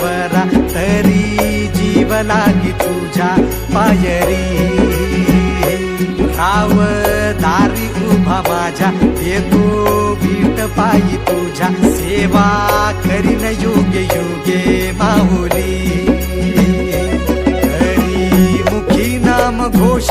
बरा तरी जीव लागी तुझ्या पायरी. राव दारी उभा माझ्या येतो बीट पायी तुझ्या सेवा करीन योगे योगे माहुली हरी मुखी नाम घोष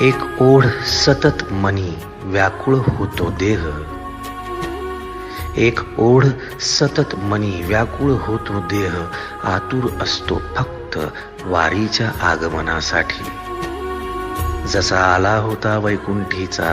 एक ओढ सतत मनी व्याकुळ होतो देह. एक ओढ सतत मनी व्याकुळ होतो देह. आतुर असतो फक्त वारीच्या आगमनासाठी. जसा आला होता वैकुंठीचा